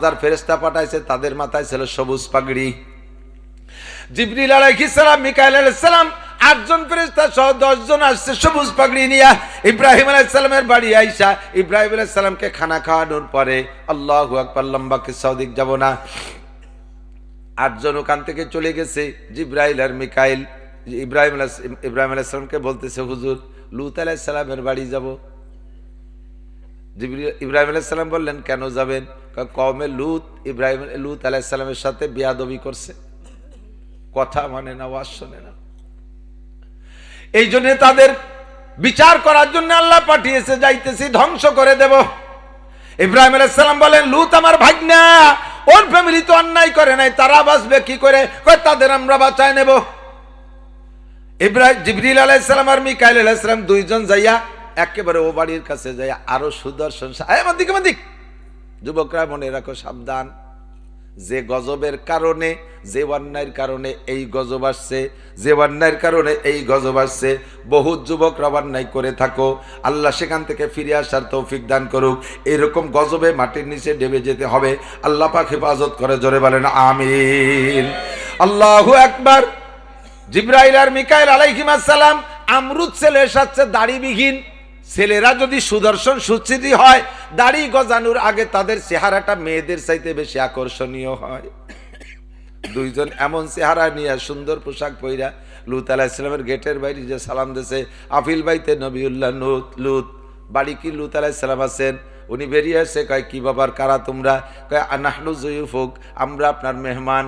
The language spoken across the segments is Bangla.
হাজার ফেরেস্তা পাঠাইছে, তাদের মাথায় ছিল সবুজ পাগড়ি। মিকাইল আটজন ফেরেশতা সহ দশজন আসছে সবুজ পাগড়ি ইব্রাহিম আলাইহিস সালামের বাড়ি আইসা, ইব্রাহিম আলাইহিস সালামকে খানা খাওয়ানোর পরে আল্লাহু আকবার যাব না। আটজন ওখান থেকে চলে গেছে, জিব্রাইল আর মিকাইল। ইব্রাহিম ইব্রাহিম আলাইহিস সালামকে বলতেছে, হুজুর, লুত আলাইহিস সালামের বাড়ি যাব। ইব্রাহিম আলাইহিস সালাম বললেন, কেন যাবেন? কওমে লুত, ইব্রাহিম লুত আলাইহিস সালামের সাথে বিয়াদবি করছে। কথা মানে না, ওয়াজ শোনে না। এই জন্য তাদের বিচার করার জন্য আল্লাহ পাঠিয়েছে, যাইতেছি, ধ্বংস করে দেব। ইব্রাহিম আলাইহিস সালাম বলেন, লুত আমার ভাগ্না, ওর ফ্যামিলি তো অন্যায় করে নাই, তারা বাঁচবে কি করে? তাদের আমরা বাঁচায় নেব। ইব্রাহিম জিবরিল আলাইহিস সালাম আর মিকাইল আলাইহিস সালাম দুইজন যাইয়া একেবারে ও বাড়ির কাছে যাইয়া আরও সুদর্শন মাদিক মাদিক যুবকরা মনে রাখো, সাবধান। যে গজবের কারণে, যে অন্যায়ের কারণে এই গজব আসছে, যে অন্যায়ের কারণে এই গজব আসছে বহু যুবকরা অন্যায় করে থাকো। আল্লাহ সেখান থেকে ফিরে আসার তৌফিক দান করুক। এরকম গজবে মাটির নিচে ডেবে যেতে হবে। আল্লাহ পাক হেফাজত করে, জোরে বলেন, আমিন। আল্লাহু একবার জিব্রাইল আর মিকাইল আলাইহিমাসালাম আমরুদ ছেলে এসাচ্ছে দাড়িবিহীন। ছেলেরা যদি সুদর্শন সুচিতি হয়, দাড়ি গজানোর আগে তাদের চেহারাটা মেয়েদের চাইতে বেশি আকর্ষণীয় হয়। দুইজন এমন চেহারা নিয়ে সুন্দর পোশাক পইরা লুত আলাহিসামের গেটের বাইরে যে সালাম দিছে আফিল বাইতে নবিউল্লাহ নুত লুত। বাড়ি কি লুত আলাহিসাল্লাম আছেন? উনি বেরিয়ে আসছে, কয়, কি বাবার, কারা তোমরা? কয়, আনাহনু জয়ুফুক, আমরা আপনার মেহমান।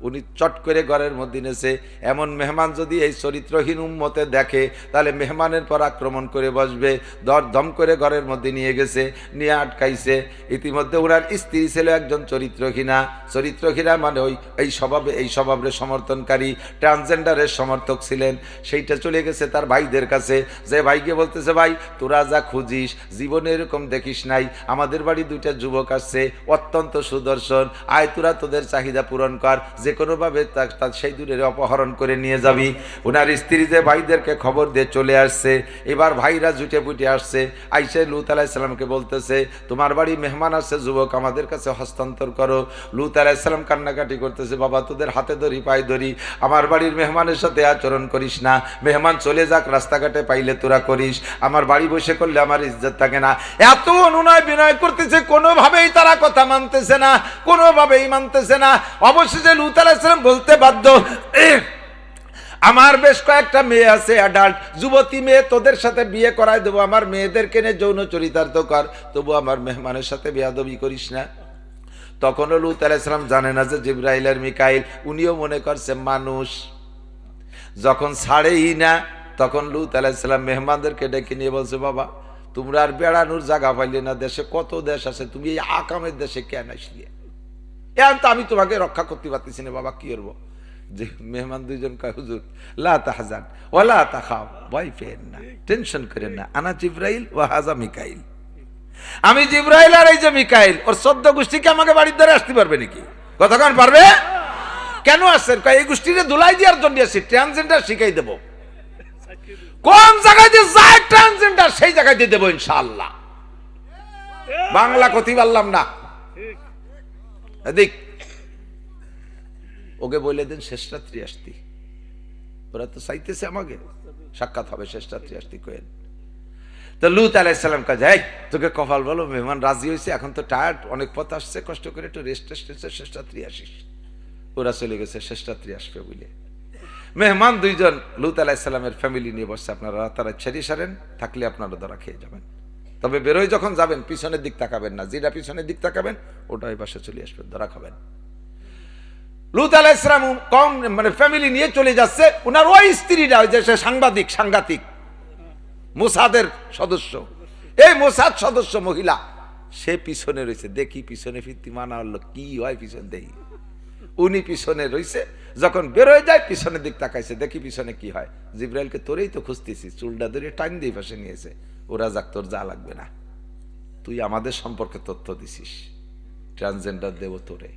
উনি চট করে ঘরের মধ্যে নেছে। এমন মেহমান যদি এই চরিত্রহীন উম্মতে দেখে, তাহলে মেহমানের পর আক্রমণ করে বসবে দর দম করে ঘরের মধ্যে নিয়ে গেছে, নিয়ে আটকাইছে। ইতিমধ্যে ওনার স্ত্রী ছিল একজন চরিত্রহীনা। চরিত্রহীনা মানে ওই, এই স্বভাবে, এই স্বভাবের সমর্থনকারী, ট্রান্সজেন্ডারের সমর্থক ছিলেন। সেইটা চলে গেছে তার ভাইদের কাছে। যে ভাইকে বলতেছে, ভাই, তোরা যা খুঁজিস, জীবনে এরকম দেখিস নাই। আমাদের বাড়ি দুইটা যুবক আসছে, অত্যন্ত সুদর্শন। আয় তোরা, তোদের চাহিদা পূরণ কর। যে কোনোভাবে তা- তা সেই দূরের অপহরণ করে নিয়ে যাবি। ওনার স্ত্রী যে ভাইদেরকে খবর দিয়ে চলে আসছে, এবার ভাইরা জুটে পুটে আসছে। আইসে লুত আলাইসাল্লামকে বলতেছে, তোমার বাড়ি মেহমান আসছে, যুবক, আমাদের কাছে হস্তান্তর করো। লুত আলাইসাল্লাম কান্নাকাটি করতেছে, বাবা, তোদের হাতে ধরি, পায়ে ধরি, আমার বাড়ির মেহমানের সাথে আচরণ করিস না। মেহমান চলে যাক, রাস্তাঘাটে পাইলে তোরা করিস। আমার বাড়ি বসে করলে আমার ইজ্জত থাকে না। এত অনুনয় বিনয় করতেছে, কোনোভাবেই তারা কথা মানতেছে না, কোনোভাবেই মানতেছে না। অবশেষে লুত আলাইসাল্লাম বলতে বাধ্য আমার বেশ কয়েকটা মেয়ে আছে অ্যাডাল্ট যুবতী মেয়ে তোদের সাথে বিয়ে করায় দেবো, আমার মেয়েদেরকে নিয়ে যৌন চরিতার্থ কর, তবু আমার মেহমানের সাথে বিয়াদবি করিস না। তখনও লুত আলাইসালাম জানে না যে জিব্রাইল আর মিকাইল, উনিও মনে করছে মানুষ। যখন ছাড়েই না, তখন লুত আলাইসালাম মেহমানদেরকে ডেকে নিয়ে বলছে, বাবা, তোমরা আর বেড়ানোর জায়গা পাইলে না, দেশে কত দেশ আছে, তুমি এই আকামের দেশে কেন আসলে? এখন তো আমি তোমাকে রক্ষা করতে পারতেছি না, বাবা, কি করব? যে মেহমান দুইজন হুজুর, লা তাহজান ওয়ালা তাখাও ভয় পেয়েন না, টেনশন করেন না। আনা জিব্রাইল ও হাজা মিকাইল। আমি জিব্রাইল আর এই যে মিকাইল, ওর চোদ্দ গোষ্ঠীকে আমাকে বাড়ির দ্বারা আসতে পারবে নাকি? কতক্ষণ পারবে? কেন আসছেন? এই গোষ্ঠীরে দুলাই দেওয়ার জন্য আসছি ট্রান্সজেন্ডার শিখাই দেবো। কোন জায়গায় যে যায় ট্রান্সজেন্ডার সেই জায়গায় দিয়ে দেবো ইনশাআল্লাহ। বাংলা কথি পারলাম না। এদিক। ওকে বলে দেন, শেষ আসতি। ওরা তো চাইতেছে আমাকে। সাক্ষাৎ হবে, শেষ আসতি কোয়েন তো লুত আলাইসালাম কাজ এই, তোকে কপাল বলো, মেহমান রাজি হয়েছে এখন তো টায়ার্ড অনেক পথ আসছে, কষ্ট করে একটু রেস্ট টেস্ট এসে শেষ আসিস। ওরা চলে গেছে, শেষ আসবে বুঝলে মেহমান দুইজন লুত আলাইসালামের ফ্যামিলি নিয়ে বসছে, আপনারা তারা ছেড়ে সারেন, থাকলে আপনারা ধরা খেয়ে যাবেন। তবে বেরোয় যখন যাবেন, পিছনের দিক তাকাবেন না। যেটা পিছনের দিক তাকাবেন, ওটা ওই পাশে চলে আসবেন ধরা খাবেন লুত আলাইসলাম কম মানে ফ্যামিলি নিয়ে চলে যাচ্ছে। ওনার ওই স্ত্রীরা যে সে সাংবাদিক, সাংঘাতিক, মোসাদের সদস্য। এই মোসাদ সদস্য মহিলা, সে পিছনে রয়েছে। দেখি পিছনে ফিরতি মানা হলো, কি হয় পিছন দেখি। উনি পিছনে রয়েছে, যখন বেরোয় যায়, পিছনের দিক তাকাইছে। দেখি পিছনে কি হয়। জিব্রাইলকে তোরেই তো খুঁজতেছি, চুলটা ধরে টাইম দিয়ে পাশে নিয়েছে। ওরা যাক, তোর যা লাগবে না। তুই আমাদের সম্পর্কে তথ্য দিছিস। ট্রান্সজেন্ডার দেব তোরে।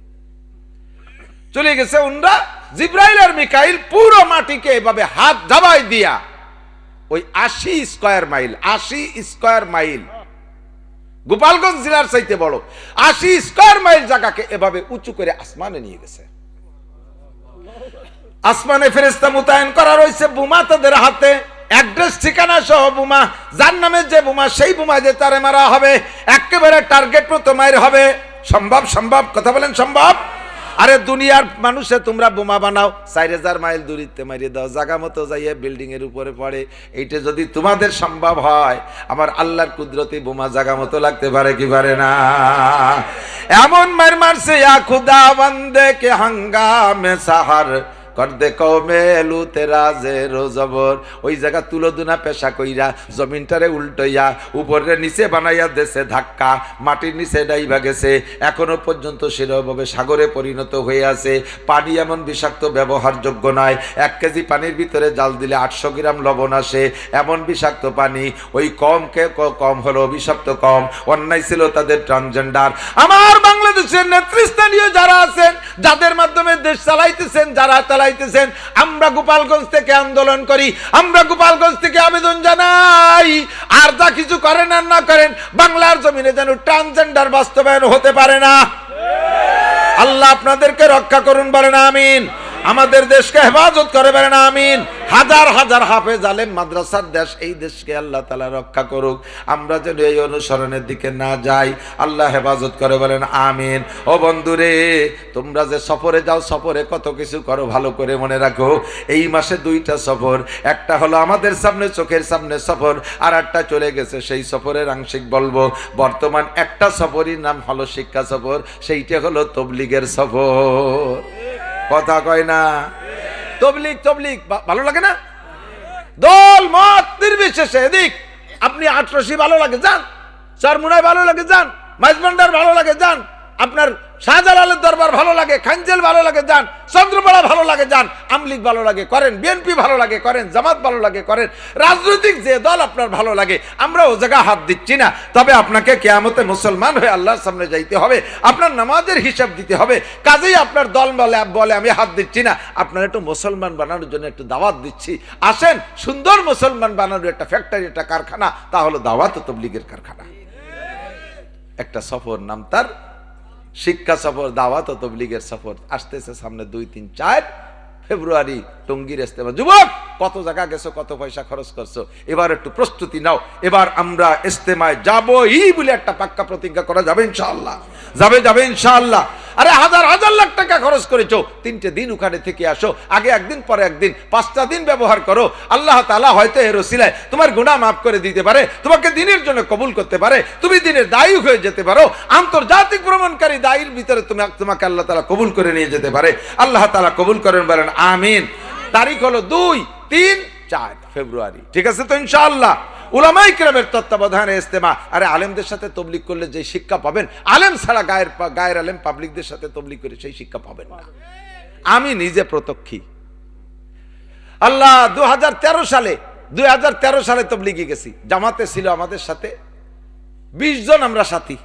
চলে গেছে উনরা, জিব্রাইল আর মিকাইল পুরো মাটিকে এভাবে হাত দাবাই দিয়া ওই আশি স্কয়ার মাইল, আশি স্কয়ার মাইল, গোপালগঞ্জ জেলার চাইতে বড়, আশি স্কোয়ার মাইল জায়গাকে এভাবে উঁচু করে আসমানে নিয়ে গেছে। আসমানে ফেরেস্তা মোতায়েন করা রয়েছে বোমা তাদের হাতে। অ্যাড্রেস, ঠিকানা সহ বোমা, যার নামে যে বোমা, সেই বোমা যে তারে মারা হবে, একেবারে টার্গেট মায়ের হবে। সম্ভব সম্ভব? কথা বলেন, সম্ভব? আরে দুনিয়ার মানুষে তোমরা বোমা বানাও, চার হাজার মাইল দূরিতে মারিয়ে দাও, জাগা মতো যাইয়ে বিল্ডিং এর উপরে পড়ে। এইটা যদি তোমাদের সম্ভব হয়, আমার আল্লাহর কুদরতি বোমা জাগা মতো লাগতে পারে কি পারে না? এমন মার মারছে খুদা বন্দে কে হাঙ্গামে সাহার? কর দে কমে লুতে রাজে রোজবর, ওই জায়গা তুলো দুনা পেশা কইরা, জমিনটারে উল্টইয়া উপরে নিচে বানাইয়া দেশে ধাক্কা, মাটির নিচে ডাইবা গেছে, এখনও পর্যন্ত সেরকমভাবে সাগরে পরিণত হয়ে আছে, পানি এমন বিষাক্ত ব্যবহারযোগ্য নয়, এক কেজি পানির ভিতরে জাল দিলে আটশো গ্রাম লবণ আসে, এমন বিষাক্ত পানি, ওই কমকে ক- কম হলো বিষাক্ত কম, অন্যায় ছিল তাদের ট্রান্সজেন্ডার। আমার বাংলাদেশের নেতৃস্থানীয় যারা আছেন, যাদের মাধ্যমে দেশ চালাইতেছেন, যারা চালাইতেছেন আমরা গোপালগঞ্জ থেকে আন্দোলন করি, আমরা গোপালগঞ্জ থেকে আবেদন জানাই। আর যা কিছু করেন আর না করেন, বাংলার জমিনে যেন ট্রান্সজেন্ডার বাস্তবায়ন হতে পারে না। আল্লাহ আপনাদেরকে রক্ষা করুন, বলেন আমিন। আমাদের দেশকে হেফাজত করে বলেন, আমিন। হাজার হাজার হাফেজ আলেম মাদ্রাসার দেশ, এই দেশকে আল্লাহ তালা রক্ষা করুক। আমরা যেন এই অনুসরণের দিকে না যাই, আল্লাহ হেফাজত করে বলেন, আমিন। ও বন্ধুরে, তোমরা যে সফরে যাও, সফরে কত কিছু করো, ভালো করে মনে রাখো। এই মাসে দুইটা সফর, একটা হলো আমাদের সামনে, চোখের সামনে সফর, আর একটা চলে গেছে, সেই সফরের আংশিক বলব। বর্তমান একটা সফরই নাম হলো শিক্ষা সফর, সেইটা হলো তবলিগের সফর। কথা কয় না। তবলিক তবলিক ভালো লাগে না? দল, মত নির্বিশেষে এদিক। আপনি আটরশি ভালো লাগে, যান। চারমুনায় ভালো লাগে, যান। মাইজমান্ডার ভালো লাগে, যান। আপনার শাহজালালের দরবার ভালো লাগে, খানজেল ভালো লাগে, যান। চন্দ্রপাড়া ভালো লাগে, যান। আমলিগ ভালো লাগে, করেন। বিএনপি ভালো লাগে, করেন। জামাত ভালো লাগে, করেন। রাজনৈতিক যে দল আপনার ভালো লাগে আমরা ও জায়গা হাত দিচ্ছি না। তবে আপনাকে কেয়ামতে মুসলমান হয়ে আল্লাহর সামনে যাইতে হবে। আপনার নামাজের হিসাব দিতে হবে। কাজেই আপনার দল বলে বলে আমি হাত দিচ্ছি না। আপনার একটু মুসলমান বানানোর জন্য একটু দাওয়াত দিচ্ছি। আসেন, সুন্দর মুসলমান বানানোর একটা ফ্যাক্টরি একটা কারখানা তা হলো দাওয়াত তবলিগের কারখানা। একটা সফর নাম তার শিক্ষা সফর, দাওয়াত ও তবলিগের সফর। আসতেছে সামনে দুই, তিন, চার ফেব্রুয়ারি টঙ্গির ইস্তেমা। যুবক, কত জায়গা গেছো, কত পয়সা খরচ করছ? এবার একটু প্রস্তুতি নাও। এবার আমরা ইস্তেমায় যাবই বলে একটা পাক্কা প্রতিজ্ঞা করা যাবে ইনশাআল্লাহ। যাবে যাবে ইনশাআল্লাহ। আরে হাজার হাজার লাখ টাকা খরচ করেছ। তিনটে দিন ওখানে থেকে আসো। আগে একদিন, পরে একদিন, পাঁচটা দিন ব্যবহার করো। আল্লাহ তালা হয়তো এর ওসিলায় তোমার গুণা মাফ করে দিতে পারে, তোমাকে দিনের জন্য কবুল করতে পারে, তুমি দিনের দায়ী হয়ে যেতে পারো, আন্তর্জাতিক ভ্রমণকারী দায়ীর ভিতরে তুমি তোমাকে আল্লাহ তালা কবুল করে নিয়ে যেতে পারে। আল্লাহ তালা কবুল করেন বলেন, আমিন। তারিখ হলো দুই, তিন চার ফেব্রুয়ারি। ঠিক আছে তো ইনশাআল্লাহ? উলামাই কিরামের তত্ত্বাবধানে ইস্তেমা আরে আলেমদের সাথে তবলিক করলে যে শিক্ষা পাবেন, আলেম ছাড়া গায়ের গায়ের আলেম পাবলিকদের সাথে তবলিক করে সেই শিক্ষা পাবেন না। আমি নিজে প্রত্যক্ষী। আল্লাহ দু হাজার তেরো সালে দুই হাজার তেরো সালে তবলিগে গেছি। জামাতে ছিল আমাদের সাথে। বিশ জন আমরা সাথী।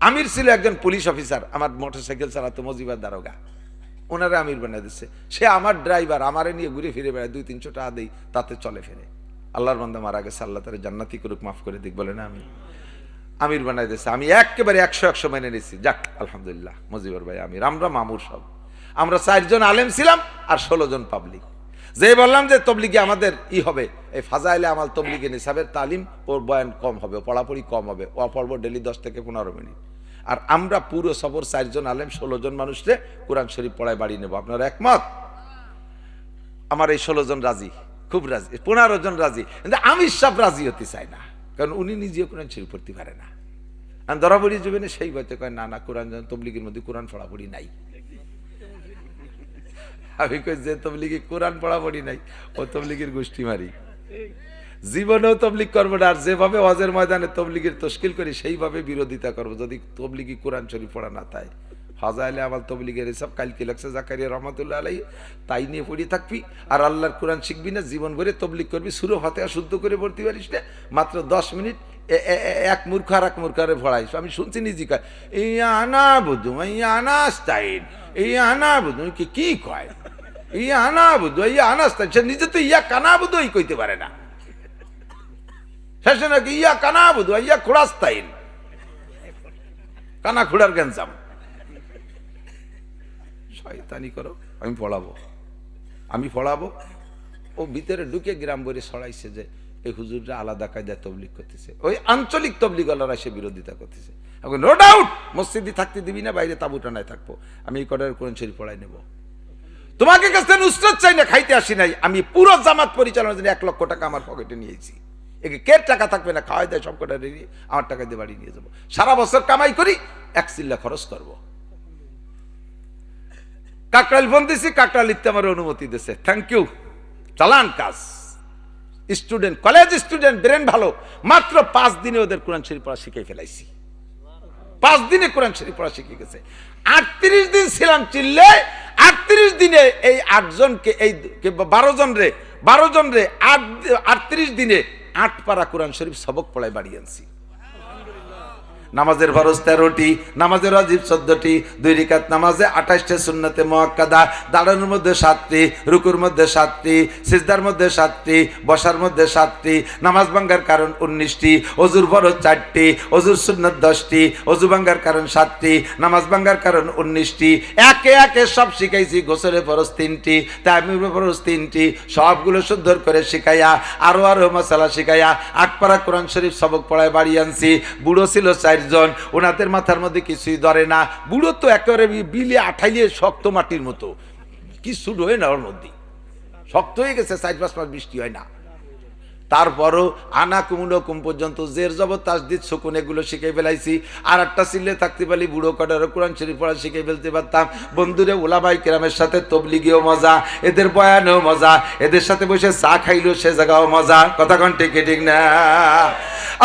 আমির ছিল একজন পুলিশ অফিসার, আমার মোটরসাইকেল চালাতো মজিবার দারোগা। ওনারা আমির বানিয়ে দিচ্ছে সে আমার ড্রাইভার আমারে নিয়ে ঘুরে ফিরে বেড়ায়, দুই তিনশো টাকা দেই তাতে চলে ফেরে। আল্লাহর বান্দা মারা গেছে, আল্লাহ তারা জান্নাতি করুক, মাফ করে দিক বলে না আমি আমির বানাই দিচ্ছে আমি একেবারে একশো একশো মেনে নিচ্ছি যাক, আলহামদুলিল্লাহ, মজিবর ভাই, আমির। আমরা মামুর সব। আমরা চারজন আলেম ছিলাম আর ষোলো জন পাবলিক যে বললাম যে তবলিগে আমাদের ই হবে, এই ফাজাইলে আমার তবলিগে নিসাবের তালিম ওর বয়ান কম হবে পড়াপড়ি কম হবে, ও পড়ব ডেলি দশ থেকে পনেরো মিনিট। আর আমরা পুরো সফর চারজন আলেম ষোলো জন মানুষকে কোরআন শরীফ পড়ায় বাড়ি নেব। আপনারা একমত? আমার এই ষোলো জন রাজি, খুব রাজি, পনেরো জন রাজি। কিন্তু আমি সব রাজি হতে চাই না, কারণ উনি নিজেও কোরআন শরীফ পড়তে পারে না। আর ধরা পড়ি যাবে না সেই বইতে কয়, না না, কোরআন তবলিগের মধ্যে কোরআন পড়াপড়ি নাই। আমি কই, যে তবলিগে কোরআন পড়াপড়ি নাই, ও তবলিগের গোষ্ঠী মারি। জীবনেও তবলিক করব না, আর যেভাবে অজের ময়দানে তবলিগের তশকিল করি, সেইভাবে বিরোধিতা করব। যদি তবলিগি কোরআন শরীফ পড়া না তাই। ফাজাইলে আমার তবলিগের এসব কালকে লাগছে জাকারিয়া রহমতুল্লাহ আলাই তাই নিয়ে পড়ে থাকবি। আর আল্লাহর কোরআন শিখবি না জীবন ভরে তবলিক করবি। সুরো ফাতেহা শুদ্ধ করে পড়তে পারিস না, মাত্র দশ মিনিট এক মূর্খ আর এক মূর্খারে ভরাইস। আমি শুনছি নিজে কয় এই আনা বুধু এই আনা স্টাইল এই আনা বুধু, কি কি কয়? এই আনা বুধু এই আনা স্টাইল সে নিজে তো ইয়া কানা বুধুই কইতে পারে না। শেষে নাকি ইয়া কানা বুধু, ইয়া খোড়াস্তাইল কানা খুড়ার গ্যাঞ্জাম। শয়তানি করো, আমি পড়াবো। আমি পড়াবো। ও ভিতরে ঢুকে গ্রাম বইরে ছড়াইছে যে, এই হুজুররা আলাদা কায়দায় তবলিক করতেছে। ওই আঞ্চলিক তবলিগলারা সে বিরোধিতা করতেছে। এখন নো ডাউট মসজিদে থাকতে দিবি না, বাইরে তাবু টানায় থাকব। আমি এই কটার কোরআন শরীফ পড়াই নেব। তোমাকে কাছে নুসরত চাই না, খাইতে আসি নাই। আমি পুরো জামাত পরিচালনার জন্য এক লক্ষ টাকা আমার পকেটে নিয়েছি একে কের টাকা থাকবে না? খাওয়াই দেয় সব কটা রেডি আমার টাকা দিয়ে বাড়ি নিয়ে যাব। সারা বছর কামাই করি, এক চিল্লা খরচ করব। কাকরাইল ফোন দিছি, কাকরাইল লিখতে আমার অনুমতি দিছে। থ্যাংক ইউ চালান কাজ। স্টুডেন্ট কলেজ স্টুডেন্ট ব্রেন ভালো। মাত্র পাঁচ দিনে ওদের কোরআন শরীফ পড়া শিখে ফেলাইছি। পাঁচ দিনে কোরআন শরীফ পড়া শিখে গেছে। আটত্রিশ দিন ছিলাম চিল্লে, আটত্রিশ দিনে এই আটজনকে, এই বারো জন রে, বারো জন রে, আট, আটত্রিশ দিনে আট পারা কোরআন শরীফ সবক পড়ায় বাড়ি আনছি। নামাজের ফরজ তেরোটি, নামাজের অজীব চোদ্দটি, দুই রিকাত নামাজে আঠাশটা সুন্নতে মহাক্কাদা দাঁড়ানোর মধ্যে সাতটি, রুকুর মধ্যে সাতটি, সিজদার মধ্যে সাতটি, বসার মধ্যে সাতটি, নামাজ ভাঙ্গার কারণ উনিশটি, অজুর ফরজ চারটি, অজুর সুন্নত দশটি, অজু ভাঙ্গার কারণ সাতটি, নামাজ ভাঙ্গার কারণ উনিশটি। একে একে সব শিখাইছি, গোসলের ফরজ তিনটি, তামিমের ফরজ তিনটি, সবগুলো সুন্দর করে শিখাইয়া, আরও আরও মশালা শিখাইয়া আটপাড়া কোরআন শরীফ সবক পড়ায় বাড়ি আনছি, বুড়ো ছিল চারজন ওনাদের মাথার মধ্যে কিছুই ধরে না। বুড়ো তো একেবারে বিলে আঠাইলে শক্ত মাটির মতো। কিছু রয়ে না ওর মধ্যে। শক্ত হয়ে গেছে, চার পাঁচ মাস বৃষ্টি হয় না। তারপরও আনা কুমুনো কুম পর্যন্ত জের জবর, তাসদিদ, শকুন এগুলো শিখে ফেলাইছি। আর একটা সিলে থাকতে পারি বুড়ো কটারও কোরআন শরীফ পড়া শিখে ফেলতে পারতাম। বন্ধুরে, ওলামাই কেরামের সাথে তবলিগিও মজা, এদের বয়ানেও মজা, এদের সাথে বসে চা খাইলেও সে জায়গাও মজা। কথা কন ঠিক ঠিক না?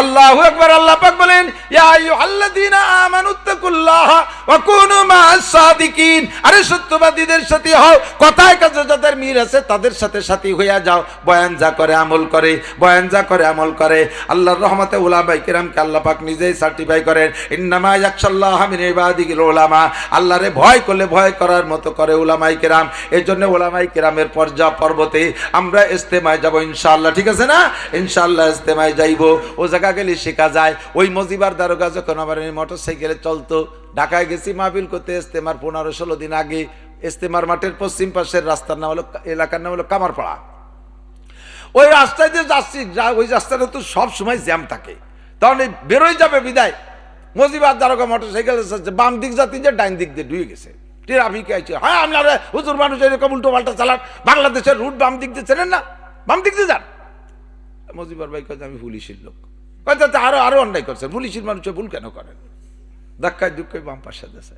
আল্লাহু আকবার, আল্লাহ পাক বলেন আরে সত্যবাদীদের সাথে হও, কথায় কাজে যাদের মিল আছে তাদের সাথে সাথী হইয়া যাও। বয়ান যা করে, আমল করে। বয়ান যা করে, আমল করে। আল্লাহর রহমতে উলামাই কিরামকে আল্লাহ পাক নিজেই সার্টিফাই করেন, ইন্নামা ইয়াকশাল্লাহ মিন উলামা। আল্লাহরে ভয় করলে ভয় করার মতো করে উলামাই কিরাম। এই জন্য উলামাই কিরামের পর্যা পর্বতে আমরা ইস্তেমায় যাব ইনশাআল্লাহ। ঠিক আছে না? ইনশাআল্লাহ ইস্তেমায় যাইব। ও জায়গা গেলে শেখা যায়। ওই মজিবার দারোগা যখন আমার মোটর সাইকেলে চলতো, ঢাকায় গেছি মাহফিল করতে ইস্তেমার পনেরো ষোলো দিন আগে। ইস্তেমার মাঠের পশ্চিম পাশের রাস্তার নাম হলো এলাকার নাম হলো কামারপাড়া। ওই রাস্তায় দিয়ে যাচ্ছি, যা- ওই রাস্তাটা তো সব সময় জ্যাম থাকে। তখন এই বেরোয় যাবে বিদায়। মজিবার দ্বারকা মোটর সাইকেল বাম দিক যাতে যে ডাইন দিক দিয়ে ডুয়ে গেছে। ট্রাফিক আইছে। হ্যাঁ আপনারা হুজুর মানুষ এরকম উল্টো পাল্টা চালান, বাংলাদেশের রুট বাম দিক দিয়ে চেনেন না? বাম দিক দিয়ে যান। মজিবার ভাই কাছে আমি পুলিশের লোক। কথা আরও আরও অন্যায় করছে পুলিশের মানুষে ভুল কেন করেন? ধাক্কায় দুঃখায় বাম পাশে দেশে।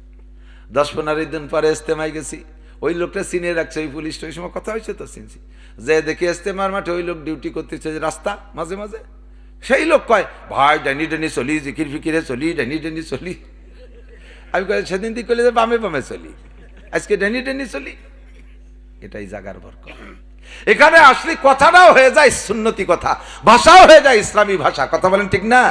দশ পনেরো দিন পরে ইস্তেমায় গেছি। ওই লোকটা চিনে রাখছে, ওই পুলিশটা ওই সময় কথা হয়েছে তো চিনছি যে দেখি মার মাঠে, ওই লোক ডিউটি করতেছে যে রাস্তা, মাঝে মাঝে। সেই লোক কয়, ভাই ডানি ডানি চলি, জিকির ফিকিরে চলি ডানি ডানি চলি। আমি কয়, সেদিন দিক করলে যে বামে বামে চলি, আজকে ডানি ডানি চলি। এটাই জাগার বরকত। এখানে আসলে কথাটাও হয়ে যায় সুন্নতি কথা, ভাষাও হয়ে যায় ইসলামী ভাষা। কথা বলেন ঠিক না?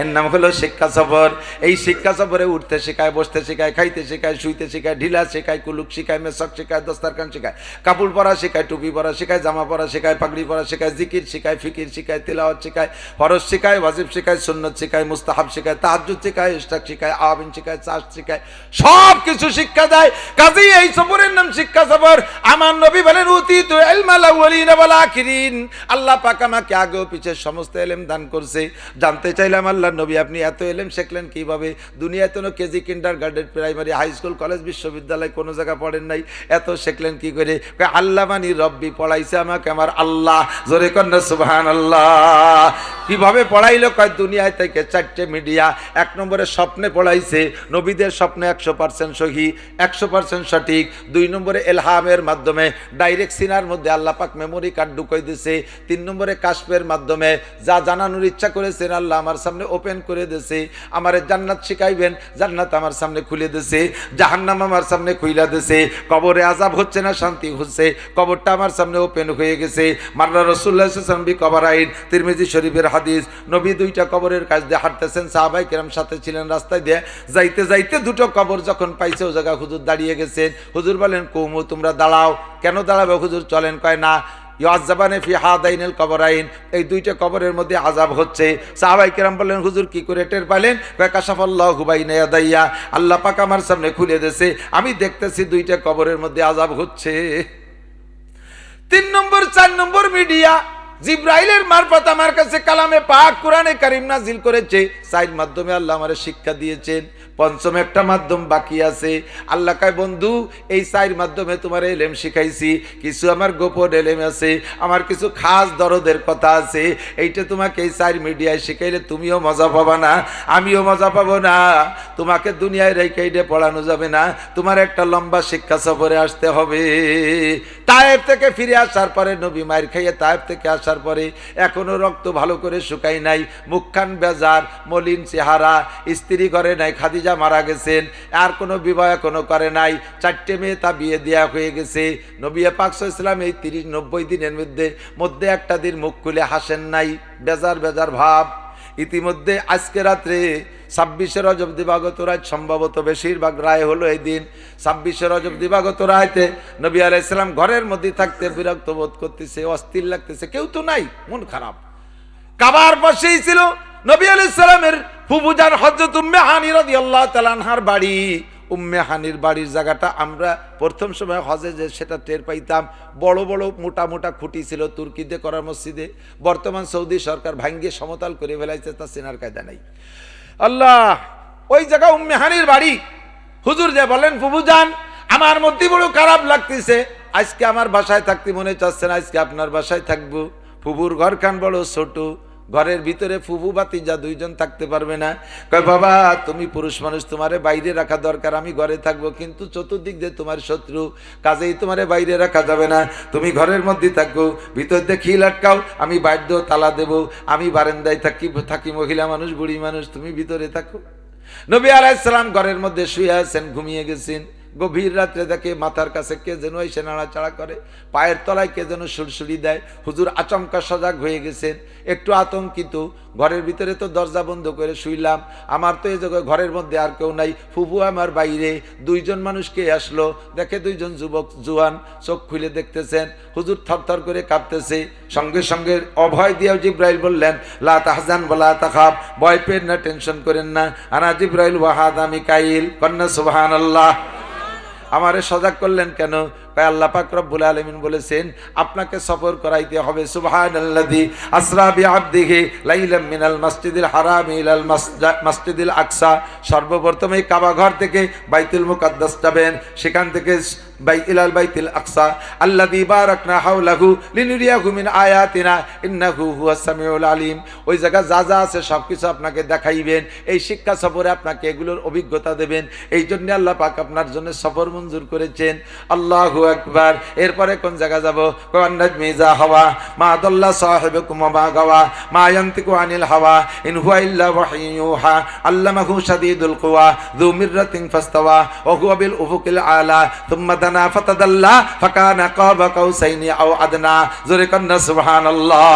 এর নাম হলো শিক্ষা সফর। এই শিক্ষা সফরে উঠতে শেখায়, বসতে শেখায়, খাইতে শেখায়, শুইতে শেখায়, ঢিলা শেখায় কুলুক শেখায়, মেসক শেখায়, দস্তারখান শেখায়, কাপড় পরা শেখায়, টুপি পরা শেখায়, জামা পরা শেখায়, পাগড়ি পরা শেখায়, জিকির শেখায়, ফিকির শেখায়, তেলাওয়াত শেখায়, ফরজ শেখায়, ওয়াজিব শেখায়, সুন্নত শেখায়, মুস্তাহাব শেখায়, তাহাজ্জুদ শেখায় ইস্তাক শেখায় আবিন শেখায়, চাষ শেখায় সব কিছু শিক্ষা দেয়। কাজেই এই সফরের নাম শিক্ষা সফর। আমার নবী বলেন উতি তো এলমাল আল্লাহ পাক আমাকে সমস্ত এলেম দান করছে। জানতে চাইলাম আল্লাহ নবী, আপনি এত এলেম শিখলেন কীভাবে? KG kindergarten, primary, high school, college, বিশ্ববিদ্যালয় কোনো জায়গা পড়েন নাই। এত কি করে? আল্লাহ মানি রব্বি পড়াইছে আমাকে আমার আল্লাহ। জোরে কন্যা সুবহান আল্লাহ কীভাবে পড়াইলো? কয়, দুনিয়ায় থেকে চারটে মিডিয়া এক নম্বরে স্বপ্নে পড়াইছে। নবীদের স্বপ্ন একশো পার্সেন্ট সহি, একশো পার্সেন্ট সঠিক। দুই নম্বরে এলহামের মাধ্যমে ডাইরেক্ট সিনার মধ্যে আল্লাহ পাক মেমোরি কার্ড ঢুকাই দিছে। তিন নম্বরে কাশপের মাধ্যমে যা জানানোর ইচ্ছা করেছেন আল্লাহ আমার সামনে ওপেন করে দিছে। আমার জান্নাত শিখাইবেন, জান্নাত আমার সামনে খুলে দিছে। জাহান্নাম আমার সামনে খুইলা দিছে। কবরে আজাব হচ্ছে না, শান্তি হচ্ছে। কবরটা আমার সামনে ওপেন হয়ে গেছে। মাল্লা রসুল্লাহ বি কবর আইন, তিরমিজি শরীফের হাদিস। নবী দুইটা কবরের কাজ দিয়ে হাঁটতেছেন, সাহাবাই কেরাম সাথে ছিলেন রাস্তায় দিয়ে। যাইতে যাইতে দুটো কবর যখন পাইছে, ও জায়গা হুজুর দাঁড়িয়ে গেছেন। হুজুর বলেন, কৌমু, তোমরা দাঁড়াও। কেন দাঁড়াবে? হুজুর চলেন, কয় না। ফি কবরাইন। এই দুইটা কবরের মধ্যে আজাব হচ্ছে। সাহাবাই কিরাম বললেন, হুজুর, কি করে টের পাইলেন? আল্লাহ পাক আমার সামনে খুলে দিয়েছে। আমি দেখতেছি দুইটা কবরের মধ্যে আজাব হচ্ছে। তিন নম্বর, চার নম্বর মিডিয়া। জিব্রাইলের মারফত আমার কাছে কালামে পাক কোরআনে কারিম নাজিল করেছে। সাইড মাধ্যমে আল্লাহ আমার শিক্ষা দিয়েছেন। পঞ্চম একটা মাধ্যম বাকি আছে। আল্লাহ কায়, বন্ধু, এই সাইর মাধ্যমে তোমার এলেম শিখাইছি। কিছু আমার গোপন এলেম আছে, আমার কিছু খাস দরদের কথা আছে। এইটা তোমাকে এই সাইর মিডিয়ায় শিখাইলে তুমিও মজা পাবা না, আমিও মজা পাবো না। তোমাকে দুনিয়ায় রেখে পড়ানো যাবে না, তোমার একটা লম্বা শিক্ষা সফরে আসতে হবে। তায়েব থেকে ফিরে আসার পরে নবী মায়ের খাইয়ে তায়েব থেকে আসার পরে এখনও রক্ত ভালো করে শুকাই নাই, মুখখান বেজার, মলিন চেহারা, স্ত্রী করে নাই খাদিজা মারা গেছেন, আর কোনো বিবাহ কোনো করে নাই। চারটে মেয়ে তা বিয়ে দেওয়া হয়ে গেছে। নবী পাকস ইসলাম এই তিরিশ নব্বই দিনের মধ্যে মধ্যে একটা দিন মুখ খুলে হাসেন নাই। বেজার বেজার ভাব। ইতিমধ্যে আজকে রাত্রে ছাব্বিশে রজব দিবাগত রায় সম্ভবত বেশিরভাগ রায় হলো এই দিন। ছাব্বিশে রজব দিবাগত রায়তে নবী ইসলাম ঘরের মধ্যে থাকতে বিরক্ত বোধ করতেছে, অস্থির লাগতেছে। কেউ তো নাই, মন খারাপ। কাবার পাশেই ছিল নবী আলাইসালামের ফুবুজার হজরত উম্মে হানি রদি আল্লাহ তালানহার বাড়ি। উম্মে হানির বাড়ির জায়গাটা আমরা প্রথম সময় হজে যে সেটা টের পাইতাম। বড় বড়, মোটা মোটা খুঁটি ছিল তুর্কিতে করার মসজিদে। বর্তমান সৌদি সরকার ভাঙ্গিয়ে সমতল করে ফেলাইছে, তা সেনার কায়দা নাই। আল্লাহ, ওই জায়গা উম্মে হানির বাড়ি। হুজুর যে বলেন ফুবুজান আমার মধ্যে বড় খারাপ লাগতেছে। আজকে আমার বাসায় থাকতে মনে চাচ্ছে না, আজকে আপনার বাসায় থাকব। ফুবুর ঘরখান বড় ছোট। ঘরের ভিতরে ফুফু বাতি যা দুইজন থাকতে পারবে না। কয়, বাবা, তুমি পুরুষ মানুষ, তোমারে বাইরে রাখা দরকার, আমি ঘরে থাকব। কিন্তু চতুর্দিক দিয়ে তোমার শত্রু, কাজেই তোমারে বাইরে রাখা যাবে না। তুমি ঘরের মধ্যে থাকো, ভিতর দিয়ে খিল আটকাও, আমি বাধ্য তালা দেব। আমি বারান্দায় থাকি থাকি মহিলা মানুষ, বুড়ি মানুষ, তুমি ভিতরে থাকো। নবী আলাইসালাম ঘরের মধ্যে শুয়ে আছেন, ঘুমিয়ে গেছেন। গভীর রাত্রে দেখে মাথার কাছে কে যেন এসে নাড়াচাড়া করে, পায়ের তলায় কে যেন সুরসুরি দেয়। হুজুর আচমকা সজাগ হয়ে গেছেন। একটু আতঙ্কিত, ঘরের ভিতরে তো দরজা বন্ধ করে শুইলাম। আমার তো এই জায়গায় ঘরের মধ্যে আর কেউ নাই। ফুফু আমার বাইরে। দুইজন মানুষ কে আসলো। দেখে দুইজন যুবক জুয়ান চোখ খুলে দেখতেছেন। হুজুর থরথর করে কাঁপতেছে। সঙ্গে সঙ্গে অভয় দিয়েও জিব্রাইল বললেন, লা তাহজান বলা তাখাব ভয় পেন না, টেনশন করেন না। আনা জিব্রাইল ওয়াহাদ আমি কাইল। কন্যা সুবহান আল্লাহ আমারে সজাগ করলেন কেন? তাই আল্লাহ পাক রব্বুল আলামিন বলেছেন, আপনাকে সফর করাইতে হবে। সুবহানাল্লাযী আসরা বিআবদিহি লাইলাম মিনাল মাসজিদিল হারাম ইলাল মাসজা- মাসজিদিল আকসা। সর্বপ্রথমে কাবা ঘর থেকে বাইতুল মুকাদ্দাস যাবেন। সেখান থেকে বাই ইলাল বাইতুল আকসা বারাকনা হাওলাহু লিনুরিয়াহু মিন আয়াতিনা ইন্নাহু হুয়াস সামিউল আলিম। ওই জায়গা যা যা আছে আপনাকে দেখাইবেন, এই শিক্ষা সফরে আপনাকে এগুলোর অভিজ্ঞতা দেবেন। এই জন্য আল্লাহ পাক আপনার জন্য সফর মঞ্জুর করেছেন। আল্লাহু আকবার। এরপরে কোন জায়গা যাব? কোন মিজা হাওয়া? মা দাল্লা সাহিবুকুম মা গাওয়া? মা ইয়ান্তিকু আনিল হাওয়া? ইন হুয়া ইল্লা ওয়াহয়ুন ইউহা। আল্লামাহু শাদীদুল কুওয়া। যু মিররাতিন ফাস্তাওয়া। ওয়া হুয়া বিল উফুকিল আলা। থুম্মা ফাতাদাল্লা, ফাকানা কাউসাইনি আও আদনা। জোরে সুবহানাল্লাহ।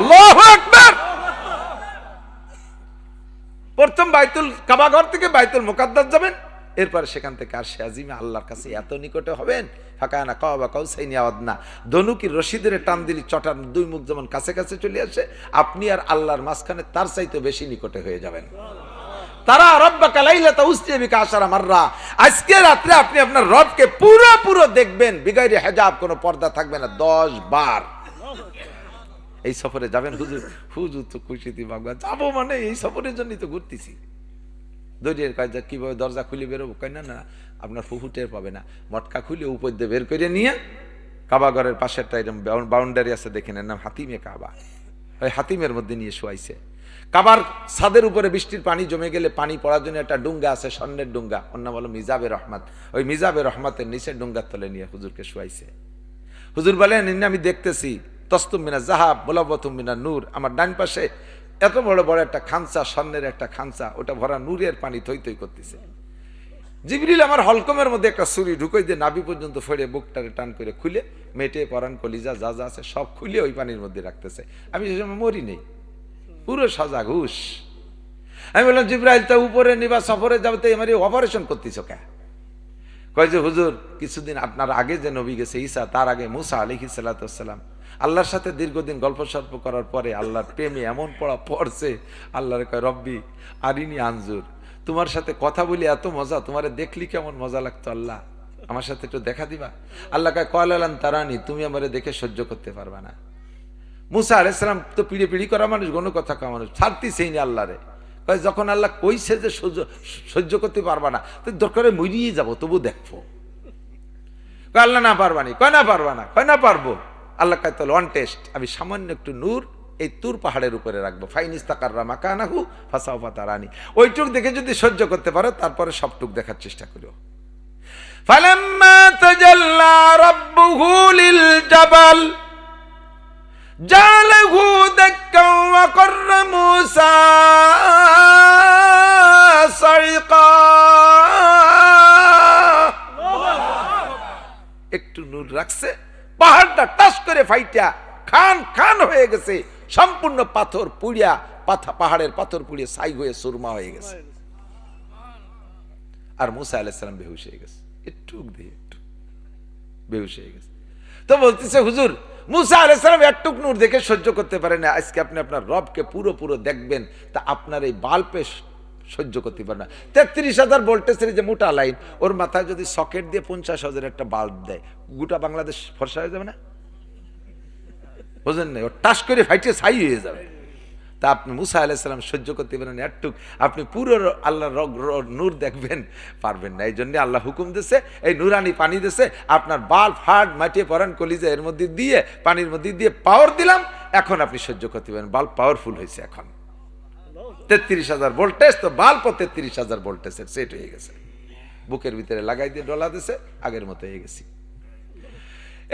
আল্লাহু আকবার। প্রথম বাইতুল থেকে বাইতুল মুকাদ্দাস যাবেন। এরপর সেখান থেকে আর আজিমে আল্লাহর কাছে এত নিকটে হবেন। ফাঁকানা কাবা কাউসাইনি আওয়াদনা দনুকি রশিদের টান দিলি চটার দুই মুখ যেমন কাছে কাছে চলে আসে, আপনি আর আল্লাহর মাঝখানে তার চাইতে বেশি নিকটে হয়ে যাবেন। তারা রব্বা কালাইলা তাউস্তিবিকা আশারা মাররা। আজকে রাত্রে আপনি আপনার রবকে পুরো পুরো দেখবেন, বিগাইরে হেজাব কোনো পর্দা থাকবে না, দশ বার। এই সফরে যাবেন হুজুর? হুজুর তো খুশিতে বাগবা যাব মানে এই সফরের জন্যই তো ঘুরতেছি। দৈরের কাজে কীভাবে দরজা খুলে বেরোবো? কয়, না আপনার ফুফু টের পাবে না। মটকা খুলে উপর দিয়ে বের করে নিয়ে কাবা ঘরের পাশে একটা এরকম বাউন্ডারি আছে, দেখে এর নাম হাতিমে কাবা। ওই হাতিমের মধ্যে নিয়ে শোয়াইছে। কাবার ছাদের উপরে বৃষ্টির পানি জমে গেলে পানি পড়ার জন্য একটা ডুঙ্গা আছে, স্বর্ণের ডুঙ্গা। ওর নাম হলো মিজাবে রহমাত। ওই মিজাবে রহমাতের নিচে ডুঙ্গার তলে নিয়ে হুজুরকে শুয়াইছে। হুজুর বলেন ইনি আমি দেখতেছি, তস্তুম মিনা জাহাব মোলাবতুম মিনা নূর। আমার ডান পাশে এত বড় বড় একটা খানসা, স্বর্ণের একটা খানসা, ওটা ভরা নূরের পানি থই থই করতেছে। জিবরিল আমার হলকমের মধ্যে একটা ছুরি ঢুকাই দিয়ে নাভি পর্যন্ত ফেড়ে বুকটারে টান করে খুলে, মেটে পরান কলিজা যা যা আছে সব খুলে ওই পানির মধ্যে রাখতেছে। আমি সে সময় মরি নেই। পুরো সাজা ঘুষ। আমি বললাম, জিব্রাইল, তা উপরে নিবা, সফরে যাবে, তো আমার অপারেশন করতেছ কে? কয় যে, হুজুর, কিছুদিন আপনার আগে যে নবী গেছে ঈসা, তার আগে মুসা আলিহি সাল্লাতাম আল্লাহর সাথে দীর্ঘদিন গল্প সল্প করার পরে আল্লাহর প্রেমে এমন পড়া পড়ছে। আল্লাহর কয়, রব্বি, আরিনি আঞ্জুর তোমার সাথে কথা বলি এত মজা, তোমারে দেখলি কেমন মজা লাগতো, আল্লাহ। আমার সাথে একটু দেখা দিবা? আল্লাহ কয়, কয়লালান তারানি, তুমি আমারে দেখে সহ্য করতে পারবা না। মুসা আলাইসালাম তো পিড়ে পিড়ি করা মানুষ কোনো কথা কা মানুষ ছাড়তেছেই না আল্লাহরে। কয়, যখন আল্লাহ কইছে যে সহ্য সহ্য করতে পারবা না, তো দরকারে মরিয়ে যাব তবু দেখব। কয়, আল্লাহ না পারবানি কয়, না পারবা না। কয়, না পারব। আল্লাহ কয়, তাহলে ওয়ান টেস্ট আমি সামান্য একটু নূর, এই তুর পাহাড়ের উপরে রাখব। ফাইনিস্তাকাররা ফাঁসাও পাতা তারানি। ওইটুক দেখে যদি সহ্য করতে পারো, তারপরে সবটুক দেখার চেষ্টা করো ফালাম্মা তাজাল্লা রাব্বুহু লিল জাবাল। جعله دكا وقر موسى صعقا একটু নূর রাখছে পাহাড়টা টাস করে ফাইটা খান খান হয়ে গেছে সম্পূর্ণ পাথর পুড়িয়া পাথা পাহাড়ের পাথর পুড়িয়ে ছাই হয়ে সুরমা হয়ে গেছে আর মুসা আলাইসালাম বেহুশ হয়ে গেছে একটু দিয়ে একটু বেহুশ হয়ে গেছে তো বলতেছে হুজুর মুসা আলাইসালাম একটুক নূর দেখে সহ্য করতে পারে না। আজকে আপনি আপনার রবকে পুরো পুরো দেখবেন, তা আপনার এই বাল্পে সহ্য করতে পারে না। তেত্রিশ হাজার ভোল্টেজের যে মোটা লাইন, ওর মাথায় যদি সকেট দিয়ে পঞ্চাশ হাজার একটা বাল্ব দেয়, গোটা বাংলাদেশ ফর্সা হয়ে যাবে না? বুঝলেন না ও টাস করে ফাইটে ছাই হয়ে যাবে। তা আপনি মুসা আলাইসালাম সহ্য করতে পারেন একটুক আপনি পুরো আল্লাহ নূর দেখবেন, পারবেন না। এই জন্যে আল্লাহ হুকুম দিছে, এই নুরানি পানি দিছে, আপনার বাল ফাট মাটিয়ে পরান কলিজা এর মধ্যে দিয়ে, পানির মধ্যে দিয়ে পাওয়ার দিলাম, এখন আপনি সহ্য করতে পারেন। বাল্ব পাওয়ারফুল হয়েছে এখন। তেত্রিশ হাজার ভোল্টেজ তো বাল্ব তেত্রিশ হাজার ভোল্টেজের সেট হয়ে গেছে। বুকের ভিতরে লাগাই দিয়ে ডলা দিছে, আগের মতো হয়ে গেছি।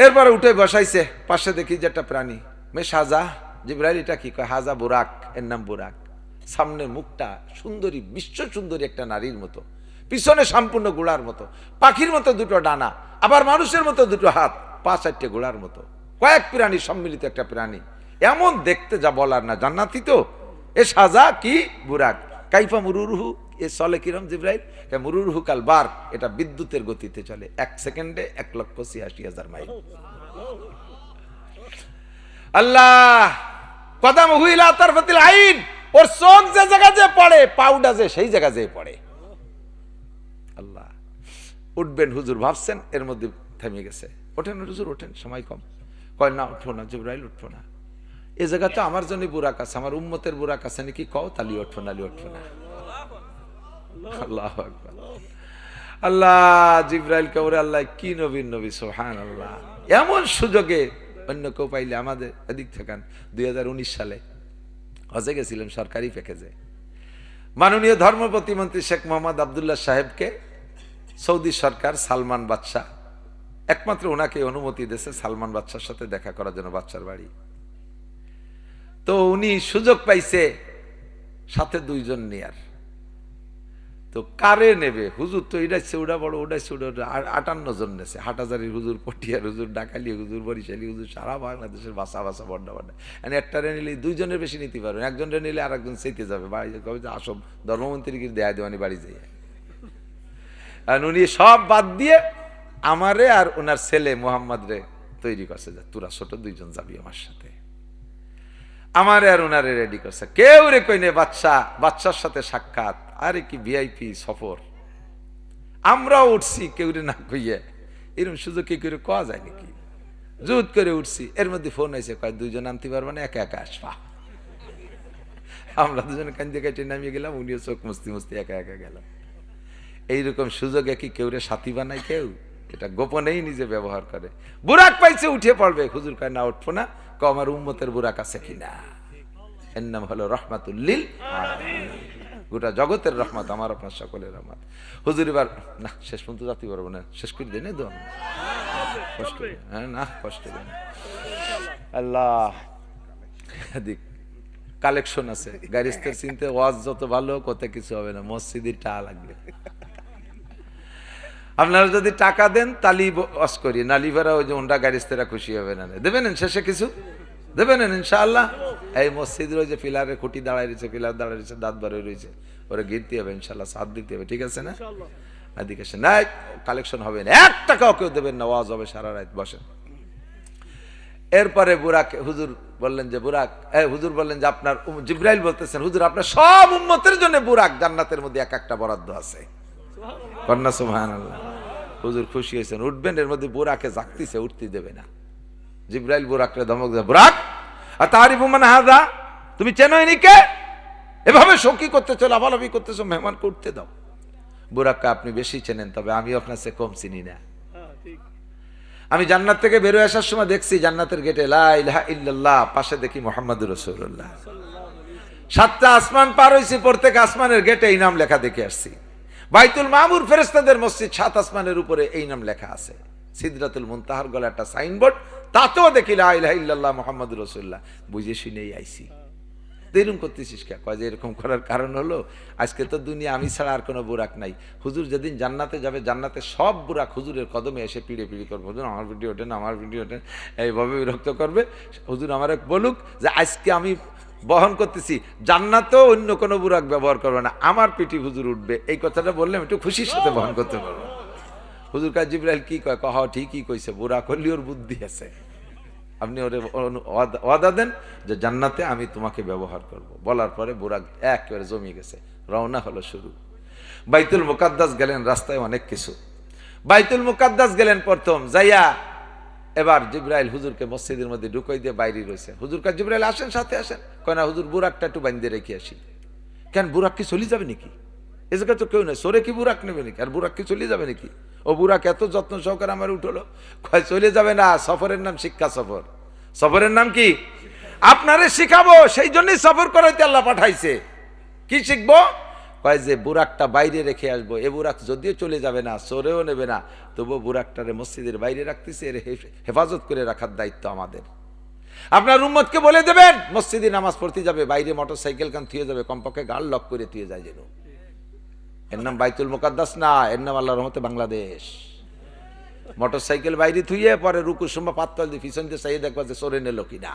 এরপরে উঠে বসাইছে, পাশে দেখি যে একটা প্রাণী। মে সাজা, জিব্রাইল এটা কি? কয়, হাজা বুরাক। এর নাম বুরাক। সামনের মুখটা সুন্দরী, বিশ্ব সুন্দরী একটা নারীর মতো। পিছনে সম্পূর্ণ গোড়ার মতো। পাখির মতো দুটো ডানা, আবার মানুষের মতো দুটো হাত, পা চারটে গোড়ার মতো। কয়েক প্রাণী, সম্মিলিত একটা প্রাণী। এমন দেখতে যা বলার না, জান্নাতি তো। এ সাজা কি বুরাক? কাইফা মুরুরুহু, এ চলে কিরম জিব্রাইল? মুরুরুহু কাল বার, এটা বিদ্যুতের গতিতে চলে। এক সেকেন্ডে এক লক্ষ ছিয়াশি হাজার মাইল। আল্লাহ! কদম হুইলা তারফাতিল আইন। ওর চোখ যে জায়গা যে পড়ে পাউডা যে সেই জায়গা যে পড়ে। আল্লাহ, উঠবেন হুজুর ভাবছেন, এর মধ্যে থেমে গেছে। ওঠেন হুজুর, ওঠেন, সময় কম। কয়, না না, জিব্রাইল না। এ জায়গা তো আমার জন্য বুড়াক আছে, আমার উম্মতের বুড়াক আছে, নাকি কও তালি উঠবো না উঠবো না। আল্লাহ। আল্লাহ জিব্রাইল কাউরে আল্লাহ, কি নবীন নবী সোহান আল্লাহ এমন সুযোগে অন্য কেউ পাইলে আমাদের এদিক থেকান। দুই সালে হজে গেছিলেন সরকারি প্যাকেজে। মাননীয় ধর্ম প্রতিমন্ত্রী শেখ মোহাম্মদ আবদুল্লাহ সাহেবকে সৌদি সরকার সালমান বাদশাহ, একমাত্র ওনাকে অনুমতি দিয়েছে সালমান বাদশার সাথে দেখা করার জন্য বাচ্চার বাড়ি। তো উনি সুযোগ পাইছে সাথে দুইজন নেয়ার। তো কারে নেবে? হুজুর তো এটাইছে ওটা বড় ওটাইছে ওটা। আটান্ন জন নেছে। হাটাজারির হুজুর, পটিয়ার হুজুর ডাকালি হুজুর, বরিশালী হুজুর, সারা বাংলাদেশের বাসা বাসা বড্ডা বড্ডা মানে একটারে নিলে দুইজনের বেশি নিতে পারবেন একজনের নিলে আর একজন সেইতে যাবে। বাড়ি কবে যে আসব দেয়া দেওয়ানি বাড়ি যাই আর উনি সব বাদ দিয়ে আমারে আর ওনার ছেলে মোহাম্মদ রে তৈরি করছে। যে, তোরা ছোট দুইজন যাবি আমার সাথে। আমারে আর ওনারে রেডি করছে। কেউ রে কইনে বাচ্চা বাচ্চার সাথে সাক্ষাৎ। আরে কি ভিআইপি সফর? আমরাও উঠছি, কেউ না কইয়ে। এরকম সুযোগ কি করে কোয়া যায় নাকি? জুত করে উঠছি, এর মধ্যে ফোন হয়েছে কয় দুইজন আনতে পারবে না, একা একা আসবা। আমরা দুজনে কান্দে কাটে নামিয়ে গেলাম, উনিও চোখ মুস্তি মুস্তি একা একা গেলাম। এইরকম সুযোগে কি কেউ রে সাথী বানায় কেউ? এটা গোপনেই নিজে ব্যবহার করে। বুরাক পাইছে, উঠে পড়বে। হুজুর কয়, না, উঠবো না। ক আমার উম্মতের বুরাক আছে কিনা? এর নাম হলো রহমাতুল্লিল আলামিন। গোটা জগতের রহমত, আমার আপনার সকলের রহমত। হুজুর, এবার, না, শেষ পর্যন্ত যাতে পারব না, শেষ করে দেন দোয়া কষ্ট হ্যাঁ না, কষ্ট না। আল্লাহ কালেকশন আছে। গাড়িস্তের চিনতে ওয়াজ যত ভালো কত কিছু হবে না, মসজিদের টা লাগবে। আপনারা যদি টাকা দেন, তালি অস করি নালিভারা ওই যে ওনরা গাড়িস্তেরা খুশি হবে না। দেবেন শেষে কিছু? দেবেন ইনশাআল্লাহ। এই মসজিদের ওই যে পিলারের খুঁটি দাঁড়ায় রয়েছে পিলার দাঁড়ায় রয়েছে দাঁত বাড়ে রয়েছে। ওরা গিরতে হবে ইনশাল্লাহ সাথ দিতে হবে ঠিক আছে না? এদিকে আসে না কালেকশন হবে না। এক টাকাও কেউ দেবেন না ওয়াজ হবে সারা রাত বসেন। এরপরে বুরাক হুজুর বললেন যে বুরাক এ, হুজুর বললেন যে আপনার জিব্রাইল বলতেছেন হুজুর আপনার সব উম্মতের জন্য বুরাক জান্নাতের মধ্যে এক একটা বরাদ্দ আছে। কন্যা সুবহান হুজুর খুশি হয়েছেন উঠবেন এর মধ্যে বুরাকে জাগতিছে উঠতে দেবে না। জিব্রাইল বুরাকরে ধমক দেয়, বুরাক! আর তারিফ মানে হাজা, তুমি চেনো ইনিকে এভাবে শোকি করতেছো লাভালাভি করতেছো মেহমানকে উঠতে দাও। বুরাককে আপনি বেশি চেনেন, তবে আমি আপনার সে কম চিনি না। আমি জান্নাত থেকে বেরোয় আসার সময় দেখছি জান্নাতের গেটে লা ইলাহা ইল্লাল্লাহ, পাশে দেখি মোহাম্মদ রসুল্লাহ সাতটা আসমান পার হয়েছি প্রত্যেক আসমানের গেটে এই নাম লেখা দেখে আসছি। বাইতুল মামুর ফেরেস্তাদের মসজিদ, সাত আসমানের উপরে এই নাম লেখা আছে। সিদরাতুল মুনতাহার গলা একটা সাইনবোর্ড, তাতেও দেখি লা ইলাহা ইল্লাল্লাহ মোহাম্মদ রসুল্লাহ বুঝে শুনেই আইছি। তো এরকম করতেছিস কে কয় যে এরকম করার কারণ হলো, আজকে তো দুনিয়া আমি ছাড়া আর কোনো বুরাক নাই। হুজুর যেদিন জান্নাতে যাবে, জান্নাতে সব বুরাক হুজুরের কদমে এসে পিড়ে পিড়ি করবে। হুজুর, আমার ভিডিও ওঠেন আমার ভিডিও ওঠেন এইভাবে বিরক্ত করবে। হুজুর আমার এক বলুক যে আজকে আমি বহন করতেছি, জান্নাতেও অন্য কোনো বুরাক ব্যবহার করবে না। আমার পিঠি হুজুর উঠবে। এই কথাটা বললে একটু খুশির সাথে বহন করতে পারব। হুজুর কাজ জিব্রাইল কি কয়? কহ ঠিকই কইছে বুরাক হলি ওর বুদ্ধি আছে। আপনি ওরে ওয়াদা- দেন যে জান্নাতে আমি তোমাকে ব্যবহার করব। বলার পরে বুরাক একেবারে জমিয়ে গেছে। রওনা হলো শুরু। বাইতুল মুকাদ্দাস গেলেন রাস্তায় অনেক কিছু। বাইতুল মুকাদ্দাস গেলেন প্রথম, যাইয়া এবার জিব্রাইল হুজুরকে মসজিদের মধ্যে ঢুকাই দিয়ে বাইরে রয়েছে। হুজুর কাজ জিব্রাইল, আসেন, সাথে আসেন। কয়, না, হুজুর বুরাকটা একটু বান্ধে রেখে আসি। কেন বুরাক কি চলে যাবে নাকি? এ জায়গায় তো কেউ নেই। সরে কি বুরাক নেবে নাকি? আর বুরাক কি চলে যাবে নাকি? ও এত যত্ন সহকারে আমার উঠল। কয়, চলে যাবে না, সফরের নাম শিক্ষা সফর। সফরের নাম কি? আপনারে শিখাবো সেই জন্যই সফর করাইতে আল্লাহ পাঠাইছে। কি শিখব? কয়, যে বুরাকটা বাইরে রেখে আসব। এ বুরাক যদিও চলে যাবে না সরেও নেবে না, তবুও বুরাকটারে মসজিদের বাইরে রাখতেছে, এর হেফাজত করে রাখার দায়িত্ব আমাদের। আপনার উম্মতকে বলে দেবেন, মসজিদে নামাজ পড়তে যাবে, বাইরে মোটর সাইকেল কান থুয়ে যাবে, কমপক্ষে গাল লক করে থুয়ে যায় যেন। এর নাম বাইতুল মুকাদ্দাস না এর নাম আল্লাহ রহমতে বাংলাদেশ। মোটর সাইকেল বাইরে থুয়ে পরে রুকু সময় পাত্তল দিয়ে পিছন দিয়ে চাইয়ে দেখবা যে সরে নিল কিনা।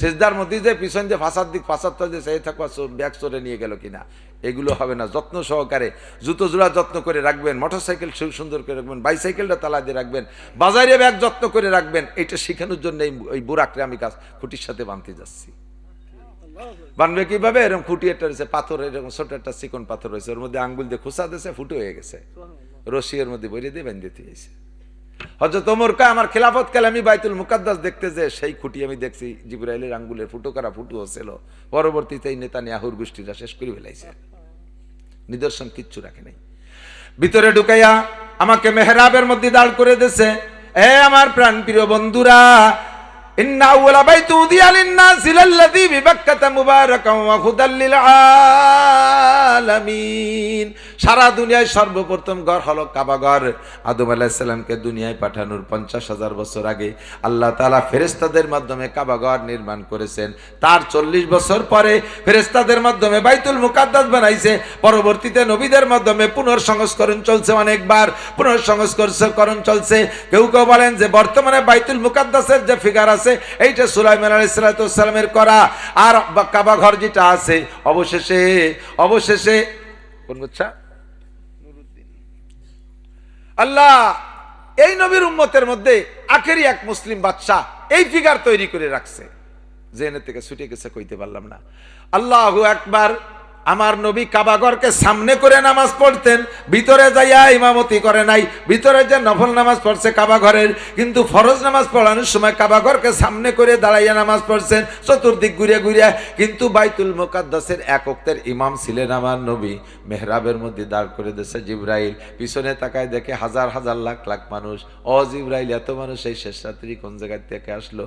সেজদার মধ্যে যে পিছন দিয়ে ফাঁসার দিক, ফাঁসার তল দিয়ে চাইয়ে থাকবা ব্যাগ সরে নিয়ে গেল কিনা। এগুলো হবে না, যত্ন সহকারে জুতো জোড়া যত্ন করে রাখবেন মোটর সাইকেল সুন্দর করে রাখবেন, বাইসাইকেলটা তালা দিয়ে রাখবেন, বাজারে ব্যাগ যত্ন করে রাখবেন, এটা শেখানোর জন্য এই ওই বুড়াকরে আমি কাজ খুঁটির সাথে বাঁধতে যাচ্ছি। বানবে কীভাবে? এরকম খুঁটি একটা রয়েছে পাথর এরকম ছোট একটা চিকন পাথর রয়েছে ওর মধ্যে আঙ্গুল দিয়ে খুসা দিয়েছে ফুটো হয়ে গেছে। রশি এর মধ্যে বইরে দিয়ে বেঁধে দিয়েছে হজরত ওমর কা আমার খেলাফত কালে আমি বাইতুল মুকাদ্দাস দেখতে যে সেই খুঁটি আমি দেখছি জিবরাইলের আঙ্গুলের ফুটো করা ফুটো ছিল। পরবর্তীতে এই নেতা নিয়াহুর গোষ্ঠীরা শেষ করে ফেলাইছে। নিদর্শন কিচ্ছু রাখে নাই। ভিতরে ঢুকাইয়া আমাকে মেহরাবের মধ্যে দাঁড় করে দিয়েছে এ আমার প্রাণ প্রিয় বন্ধুরা إن أول بيت وضع للناس للذي ببكة مباركا وهدى للعالمين. সারা দুনিয়ায় সর্বপ্রথম ঘর হলো কাবা ঘর। আদম আলাইহিস সালামকে দুনিয়ায় পাঠানোর পঞ্চাশ হাজার বছর আগে আল্লাহ তাআলা ফেরেশতাদের মাধ্যমে কাবা ঘর নির্মাণ করেছেন। তার চল্লিশ বছর পরে ফেরেশতাদের মাধ্যমে বাইতুল মুকাদ্দাস বানাইছে। পরবর্তীতে নবীদের মাধ্যমে পুনর্সংস্করণ চলছে অনেকবার। পুনর্সংস্করণ চলছে। কেউ কেউ বলেন যে বর্তমানে বাইতুল মুকাদ্দাসের যে ফিগার আছে, এইটা সুলাইমান আলাইসালামের করা। আর বা- কাবা ঘর যেটা আছে, অবশেষে অবশেষে, কোন বুঝছা আল্লাহ, এই নবীর উম্মতের মধ্যে আখেরি এক মুসলিম বাদশাহ এই ফিগার তৈরি করে রাখছে। জেনে থেকে ছুটে গেছে, কইতে পারলাম না। আল্লাহ একবার আমার নবী কাবাগরকে সামনে করে নামাজ পড়তেন, ভিতরে যাইয়া ইমামতি করে নাই, ভিতরে যে নফল নামাজ পড়ছে কাবাঘরের কিন্তু ফরজ নামাজ পড়ানোর সময় কাবাঘরকে সামনে করে দাঁড়াইয়া নামাজ পড়ছেন, চতুর্দিক ঘুরে ঘুরে, কিন্তু বাইতুল মোকাদ্দাসের একক্তের ইমাম ছিলেন আমার নবী, মেহরাবের মধ্যে দাঁড় করে দিয়েছে জিব্রাইল, পিছনে তাকায় দেখে হাজার হাজার লাখ লাখ মানুষ, ও জিব্রাইল, এত মানুষ এই শেষ রাত্রি কোন জায়গা থেকে আসলো?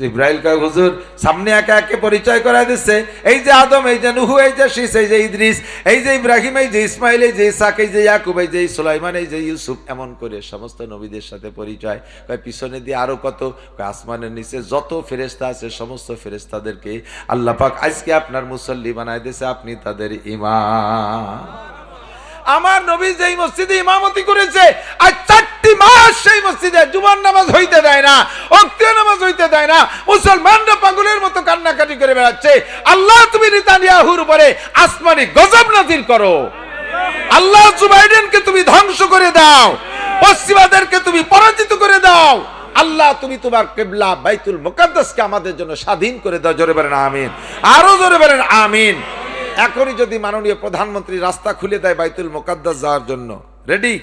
জিব্রাইল কয়, হুজুর, সামনে একে একে পরিচয় করায় দিচ্ছে, এই যে আদম, এই যে নুহু, এই যে শীষ এই যে ইদ্রিস, এই যে ইব্রাহিম, এই যে ইসমাইল, এই যে ইসাক, এই যে ইয়াকুব, এই যে সুলাইমান, এই যে ইউসুফ, এমন করে সমস্ত নবীদের সাথে পরিচয়। কয় পিছনে দিয়ে আরও কত? আসমানের নিচে যত ফেরেস্তা আছে, সমস্ত ফেরেস্তাদেরকে আল্লাহ পাক আজকে আপনার মুসল্লি বানাই দিয়েছে, আপনি তাদের ইমাম। আমার নবী যেই মসজিদে ইমামতি করেছে, আর চারটি মাস সেই মসজিদে জুমার নামাজ হইতে দেয় না অক্তীয় নামাজ হইতে দেয় না, মুসলমানরা পাগলের মতো কান্নাকাটি করে বেড়াচ্ছে। আল্লাহ তুমি নেতানিয়াহুর উপরে আসমানি গজব নাজির করো। আল্লাহ জুবাইডেনকে তুমি ধ্বংস করে দাও, পশ্চিমাদেরকে তুমি পরাজিত করে দাও। আল্লাহ তুমি তোমার কেবলা বাইতুল মুকাদ্দাসকে আমাদের জন্য স্বাধীন করে দাও। জোরে বলেন আমিন। আরও জোরে বলেন আমিন। এখনই যদি মাননীয় প্রধানমন্ত্রী রাস্তা খুলে দেয় বাইতুল মোকাদ্দাস যাওয়ার জন্য। রেডি